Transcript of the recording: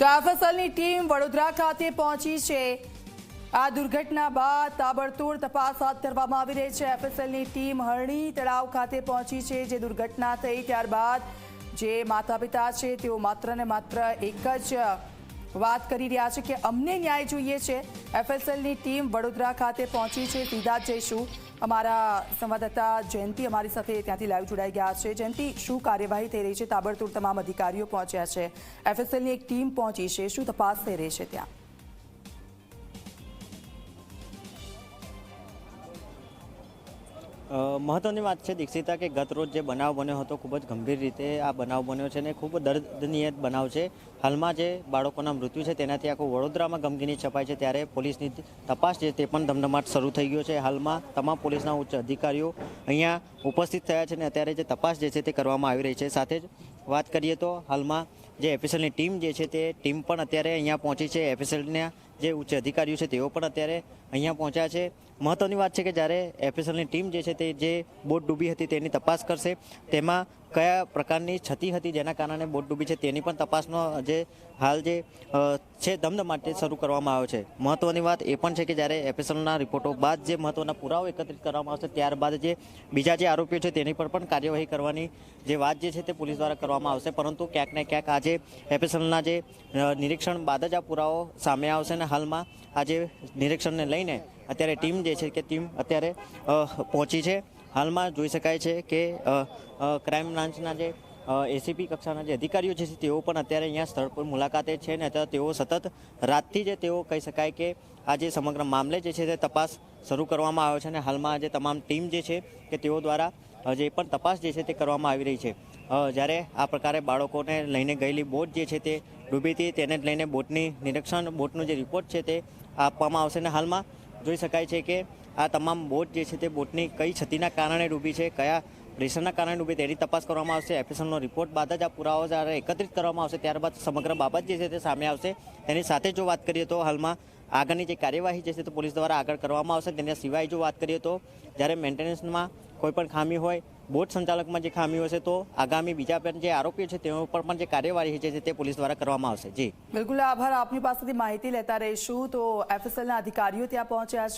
તો એફએસએલની ટીમ વડોદરા ખાતે પહોંચી છે. આ દુર્ઘટના બાદ તાબડતોડ તપાસ હાથ ધરવામાં આવી રહી છે. એફએસએલની ટીમ હરણી તળાવ ખાતે પહોંચી છે, જે દુર્ઘટના થઈ ત્યારબાદ જે માતા પિતા છે, તેઓ માત્ર ને માત્ર એક જ વાત કરી રહ્યા છે કે અમને ન્યાય જોઈએ છે. એફએસએલની ટીમ વડોદરા ખાતે પહોંચી છે, સીધા જઈશું. અમારા સંવાદદાતા જયંતિ અમારી સાથે ત્યાંથી લાઈવ જોડાઈ ગયા છે. જયંતિ, શું કાર્યવાહી થઈ રહી છે? તાબડતોડ તમામ અધિકારીઓ પહોંચ્યા છે. એફએસએલની એક ટીમ પહોંચી છે. શું તપાસ થઈ રહી છે ત્યાં? અ, મહત્વની વાત છે દીક્ષિતા કે ગત રોજ જે બનાવ બન્યો હતો ખૂબ જ ગંભીર રીતે આ બનાવ બન્યો છે અને ખૂબ દર્દનીય બનાવ છે. હાલમાં જે બાળકોના મૃત્યુ છે તેનાથી આખું વડોદરામાં ગમગીની છપાય છે ત્યારે પોલીસની તપાસ છે તે પણ ધમધમાટ શરૂ થઈ ગયો છે. હાલમાં તમામ પોલીસના ઉચ્ચ અધિકારીઓ અહીંયા ઉપસ્થિત થયા છે અને અત્યારે જે તપાસ જે છે તે કરવામાં આવી રહી છે. સાથે જ વાત કરીએ તો હાલમાં જે એફએસએલની ટીમ જે છે તે ટીમ પણ અત્યારે અહીંયા પહોંચી છે. એફએસએલના જે ઉચ્ચ અધિકારીઓ છે તેઓ પણ અત્યારે અહીંયા પહોંચ્યા છે. મહત્વની વાત છે કે જ્યારે એફએસએલની ટીમ જે છે તે જે બોટ ડૂબી હતી તેની તપાસ કરશે. તેમાં કયા પ્રકારની ક્ષતિ હતી જેના કારણે બોટ ડૂબી છે તેની પણ તપાસનો જે હાલ જે છે છે ધમધમાટે શરૂ કરવામાં આવ્યો છે. મહત્વની વાત એ પણ છે કે જ્યારે એફએસએલના રિપોર્ટો બાદ જે મહત્વના પુરાવો એકત્રિત કરવામાં આવશે ત્યારબાદ જે બીજા જે આરોપીઓ છે તેની પર પણ કાર્યવાહી કરવાની જે વાત જે છે તે પોલીસ દ્વારા કરવામાં આવશે. પરંતુ ક્યાંક ને ક્યાંક આજે એફએસએલના જે નિરીક્ષણ બાદ જ આ પુરાવો સામે આવશે અને હાલમાં આજે નિરીક્ષણને લઈને અત્યારે ટીમ જે છે કે ટીમ અત્યારે પહોંચી છે. હાલમાં જોઈ શકાય છે કે ક્રાઇમ બ્રાન્ચના જે એસીપી કક્ષાના જે અધિકારીઓ છે, તેઓ પણ અત્યારે અહીંયા સ્થળ પર મુલાકાતે છે ને અત્યારે તેઓ સતત રાતથી જે તેઓ કહી શકાય કે આ જે સમગ્ર મામલે જે છે, તે તપાસ શરૂ કરવામાં આવ્યો છે અને હાલમાં જે તમામ ટીમ જે છે, કે તેઓ દ્વારા જે પણ તપાસ જે છે, તે કરવામાં આવી રહી છે. જ્યારે આ પ્રકારે બાળકોને લઈને ગયેલી બોટ જે છે, તે ડૂબી હતી, તેને લઈને બોટની નિરીક્ષણ, બોટનો જે રિપોર્ટ છે, તે આપવામાં આવશે અને હાલમાં. જોઈ શકાય છે કે આ તમામ બોટ જે છે તે બોટની કઈ ક્ષતિના કારણે ડૂબી છે, કયા પ્રેશરના કારણે ડૂબી તેની તપાસ કરવામાં આવશે. એફએસએલનો રિપોર્ટ બાદ જ આ પુરાવો જ્યારે એકત્રિત કરવામાં આવશે, ત્યારબાદ સમગ્ર બાબત જે છે તે સામે આવશે. તેની સાથે જો વાત કરીએ તો હાલમાં આગળની જે કાર્યવાહી જે છે તે પોલીસ દ્વારા આગળ કરવામાં આવશે. તેના સિવાય જો વાત કરીએ તો જ્યારે મેન્ટેનન્સમાં કોઈપણ ખામી હોય, બોટ સંચાલકમાં જે ખામી હશે, તો આગામી બીજા પણ જે આરોપીઓ છે તેઓ ઉપર પણ જે કાર્યવાહી છે તે પોલીસ દ્વારા કરવામાં આવશે. જી. બિલકુલ, આભાર. આપની પાસેથી માહિતી લેતા રહીશું. તો એફએસએલના અધિકારીઓ ત્યાં પહોંચ્યા છે.